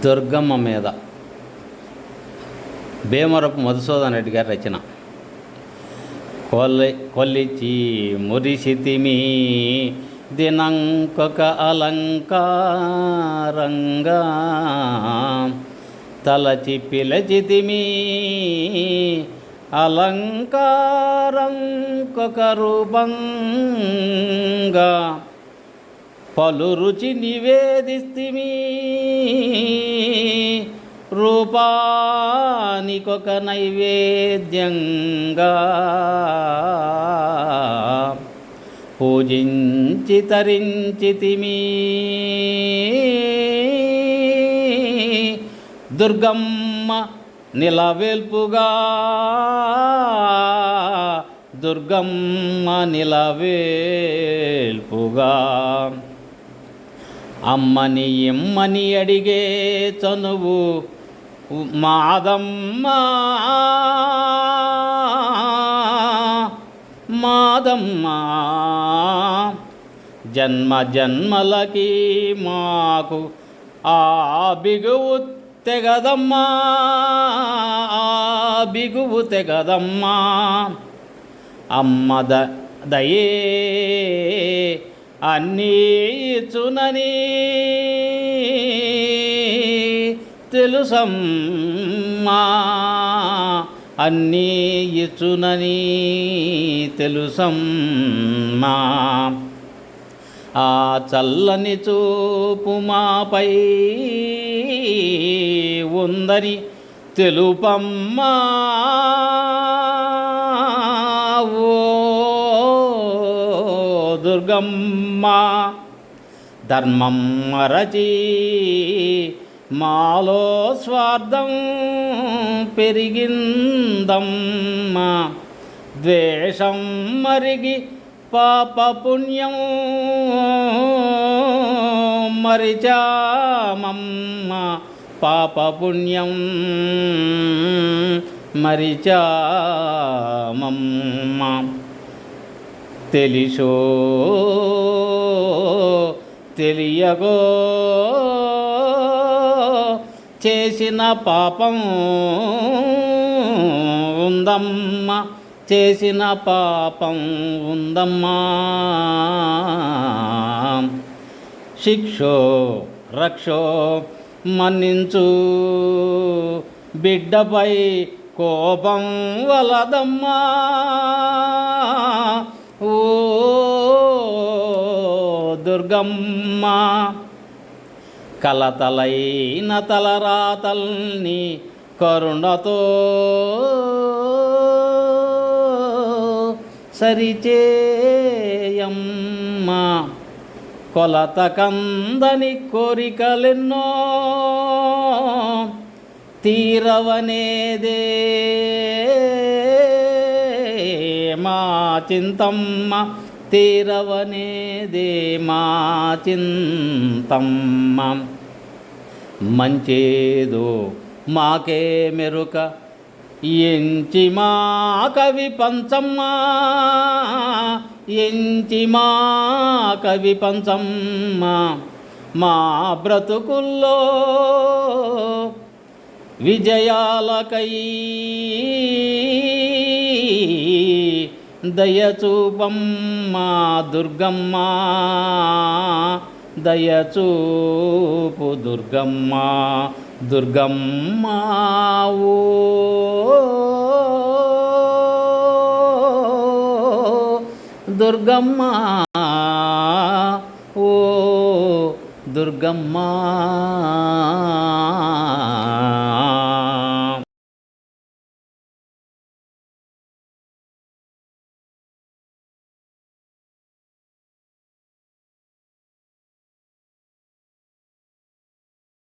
దుర్గమ్మ మీద. భీమరపు మధుసూదన్ రెడ్డి గారి రచన. కొల్లి కొల్లిచి మురిసితిమి దినంకొక అలంకారంగా. తలచి పిలచితిమి అలంకారంకొక రూపంగా. పలు రుచి నివేదిస్తిమి. రూపానికొక నైవేద్యంగా పూజించి తరించితిమి. దుర్గమ్మ నిలవెల్పుగా. దుర్గమ్మ నిలవేల్పుగా. అమ్మని ఇమ్మని అడిగే చనువు మాదమ్మ మాదమ్మ జన్మ జన్మలకి మాకు ఆ బిగువు తెగదమ్మా ఆ బిగువు తెగదమ్మా. అమ్మ ద దయే అన్నీ ఇచ్చునని తెలుసమ్మా. అన్నీ ఇచ్చునని తెలుసమ్మా. ఆ చల్లని చూపు మాపై ఉందని తెలుపమ్మా. ఓ దుర్గమ్మ. మా ధర్మం మరచి మాలో స్వార్థం పెరిగిందమ్మ. ద్వేషం మరిగి పాప పుణ్యం మరిచామమ్మ. పాప పుణ్యం మరిచామమ్మ. తెలిసో తెలియగో చేసిన పాపం ఉందమ్మ చేసిన పాపం ఉందమ్మా. శిక్షో రక్షో మన్నించు. బిడ్డపై కోపం వలదమ్మా. ఓ దుర్గమ్మ కలతలైన తలరాతల్ని కరుణతో సరిచేయమ్మ. కొలత కందని కోరికలెన్నో తీరవనేదే. మా చింతమ్మ తీరవనేదే మా చింతమ్మ మంచేదో మాకే మెరుక ఎంచి మా కవి పంచమ్మ. ఎంచి మా కవి పంచమ్మ మా బ్రతుకుల్లో విజయాలకై దయచూపమ్మా దుర్గమ్మా. దయచూపు దుర్గమ్మా. దుర్గమ్మ ఓ దుర్గమ్మ ఓ దుర్గమ్మా.